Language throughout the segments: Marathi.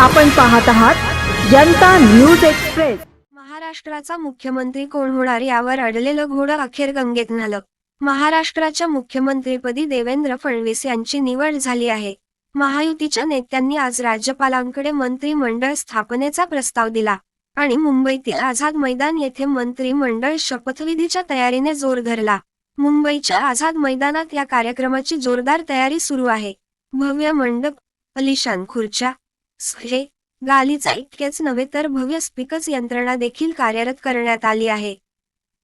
आपण पाहत आहात जनता न्यूज एक्सप्रेस. महाराष्ट्राचा मुख्यमंत्री कोण होणार यावर अडलेलं घोडं अखेर गंगेत नालं महाराष्ट्राच्या मुख्यमंत्रीपदी देवेंद्र फडणवीस यांची निवड झाली आहे. महायुतीच्या नेत्यांनी आज राज्यपालांकडे मंत्रिमंडळ स्थापनेचा प्रस्ताव दिला आणि मुंबईतील आझाद मैदान येथे मंत्रिमंडळ शपथविधीच्या तयारीने जोर धरला. मुंबईच्या आझाद मैदानात या कार्यक्रमाची जोरदार तयारी सुरू आहे. भव्य मंडप अलिशान खुर्च्या सहे गालीचा इतकेच नव्हे तर भव्य स्पीकर्स यंत्रणा देखील कार्यरत करण्यात आली आहे.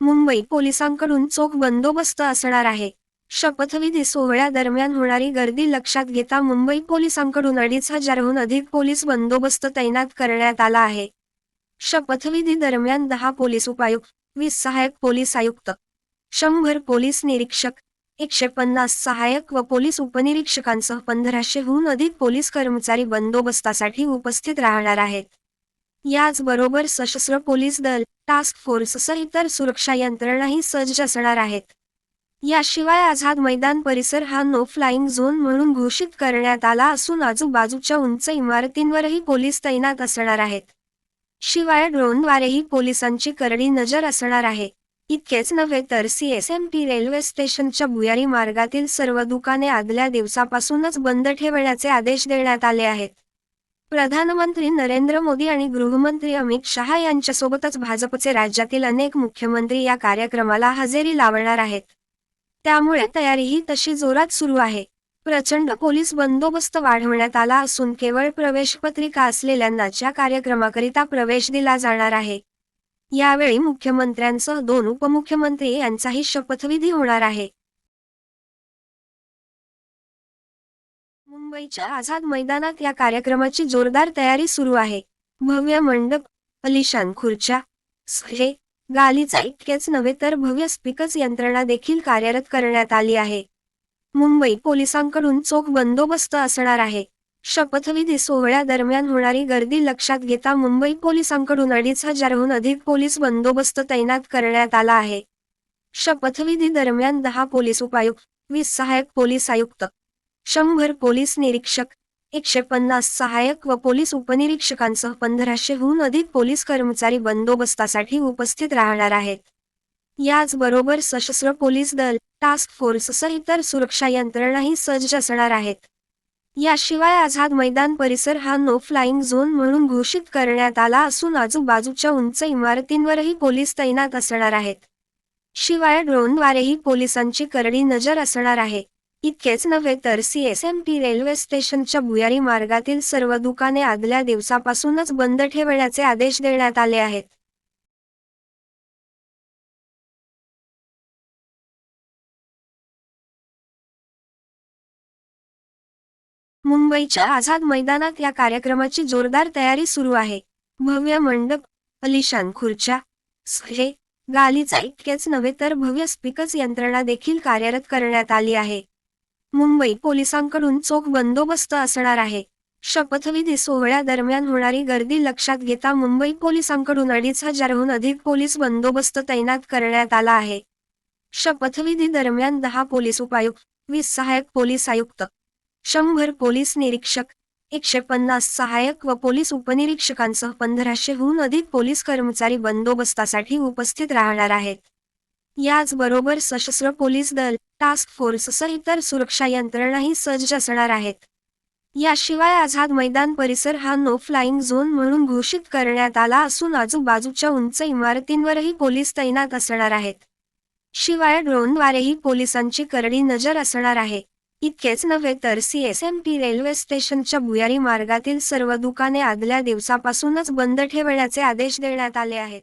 मुंबई पोलिसांकडून चोख बंदोबस्त असणार आहे. शपथविधी सोहळ्यादरम्यान होणारी गर्दी लक्षात घेता मुंबई पोलिसांकडून अडीच हजारहून अधिक पोलीस बंदोबस्त तैनात करण्यात आला आहे. शपथविधी दरम्यान दहा पोलीस उपायुक्त वीस सहाय्यक पोलीस आयुक्त शंभर पोलीस निरीक्षक एकशे पन्नास सहाय्यक व पोलीस उपनिरीक्षकांसह पंधराशेहून अधिक पोलीस कर्मचारी बंदोबस्तासाठी उपस्थित राहणार आहेत. याचबरोबर सशस्त्र पोलीस दल टास्क फोर्ससह इतर सुरक्षा यंत्रणाही सज्ज असणार आहेत. याशिवाय आझाद मैदान परिसर हा नो फ्लाइंग झोन म्हणून घोषित करण्यात आला असून आजूबाजूच्या उंच इमारतींवरही पोलीस तैनात असणार आहेत. शिवाय ड्रोनद्वारेही पोलिसांची करडी नजर असणार आहे. इतकेच नव्हे तर सीएसएमटी रेल्वे स्टेशनच्या भुयारी मार्गातील सर्व दुकाने आदल्या दिवसापासूनच बंद ठेवण्याचे आदेश देण्यात आले आहेत. प्रधानमंत्री नरेंद्र मोदी आणि गृहमंत्री अमित शहा यांच्यासोबतच भाजपचे राज्यातील अनेक मुख्यमंत्री या कार्यक्रमाला हजेरी लावणार आहेत. त्यामुळे तयारीही तशी जोरात सुरू आहे. प्रचंड पोलीस बंदोबस्त वाढवण्यात आला असून केवळ प्रवेशपत्रिका असलेल्यांनाच या कार्यक्रमाकरिता प्रवेश दिला जाणार आहे यावेळी मुख्यमंत्र्यांसह दोन उपमुख्यमंत्री यांचाही शपथविधी होणार आहे. मुंबईच्या आझाद मैदानात या कार्यक्रमाची जोरदार तयारी सुरू आहे. भव्य मंडप अलिशान खुर्च्या हे गालीचा इतकेच नव्हे तर भव्य स्पीकर्स यंत्रणा देखील कार्यरत करण्यात आली आहे. मुंबई पोलिसांकडून चोख बंदोबस्त असणार आहे. शपथविधी सोहळ्यादरम्यान होणारी गर्दी लक्षात घेता मुंबई पोलिसांकडून अडीच हजारहून अधिक पोलीस बंदोबस्त तैनात करण्यात आला आहे. शपथविधी दरम्यान दहा पोलीस उपायुक्त वीस सहाय्यक पोलीस आयुक्त शंभर पोलीस निरीक्षक एकशे पन्नास सहाय्यक व पोलीस उपनिरीक्षकांसह पंधराशेहून अधिक पोलीस कर्मचारी बंदोबस्तासाठी उपस्थित राहणार आहेत. याचबरोबर सशस्त्र पोलीस दल टास्क फोर्ससह इतर सुरक्षा यंत्रणाही सज्ज असणार आहेत. याशिवाय आझाद मैदान परिसर हा नो फ्लाइंग झोन म्हणून घोषित करण्यात आला असून आजूबाजूच्या उंच इमारतींवरही पोलीस तैनात असणार आहेत. शिवाय ड्रोनद्वारेही पोलिसांची करडी नजर असणार आहे. इतकेच नव्हे तर सीएसएमटी रेल्वे स्टेशनच्या भुयारी मार्गातील सर्व दुकाने आदल्या दिवसापासूनच बंद ठेवण्याचे आदेश देण्यात आले आहेत. मुंबईच्या आझाद मैदानात या कार्यक्रमाची जोरदार तयारी सुरू आहे. भव्य मंडप अलिशान खुर्च्या हे गालीचा इतकेच नव्हे तर भव्य स्पीकर्स यंत्रणा देखील कार्यरत करण्यात आली आहे. मुंबई पोलिसांकडून चोख बंदोबस्त असणार आहे. शपथविधी सोहळ्यादरम्यान होणारी गर्दी लक्षात घेता मुंबई पोलिसांकडून अडीच हजारहून अधिक पोलीस बंदोबस्त तैनात करण्यात आला आहे. शपथविधी दरम्यान दहा पोलीस उपायुक्त वीस सहाय्यक पोलीस आयुक्त शंभर पोलीस निरीक्षक एकशे पन्नास सहाय्यक व पोलीस उपनिरीक्षकांसह पंधराशेहून अधिक पोलीस कर्मचारी बंदोबस्तासाठी उपस्थित राहणार आहेत. याचबरोबर सशस्त्र पोलीस दल टास्क फोर्ससह इतर सुरक्षा यंत्रणाही सज्ज असणार आहेत. याशिवाय आझाद मैदान परिसर हा नो फ्लाईंग झोन म्हणून घोषित करण्यात आला असून आजूबाजूच्या उंच इमारतींवरही पोलीस तैनात असणार आहेत. शिवाय ड्रोनद्वारेही पोलिसांची करडी नजर असणार आहे. इतकेच नव्हे तर सीएसएमटी रेल्वे स्टेशनच्या भुयारी मार्गातील सर्व दुकाने आदल्या दिवसापासूनच बंद ठेवण्याचे आदेश देण्यात आले आहेत.